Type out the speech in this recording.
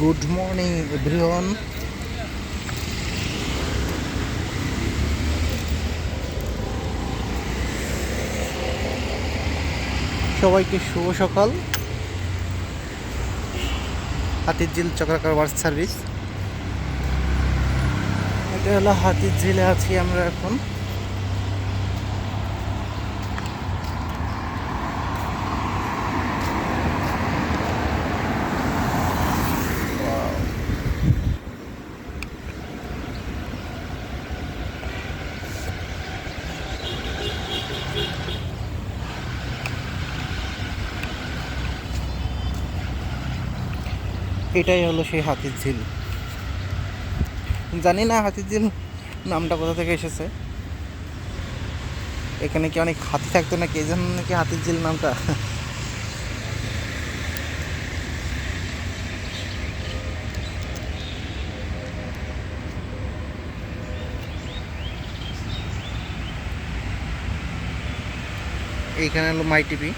Good morning everyone সবাইকে শুভ সকাল। হাতির ঝিল চক্রাকার ওয়ার্ক সার্ভিস এটা হলো হাতির ঝিলে আছি আমরা এখন। এটাই হলো সেই হাতির ঝিল। জানি না হাতির ঝিল নামটা কোথা থেকে এসেছে। এখানে কি অনেক হাতি থাকতো নাকি? এই জন্য নাকি হাতির ঝিল নামটা। এইখানে হলো মাই টিভি।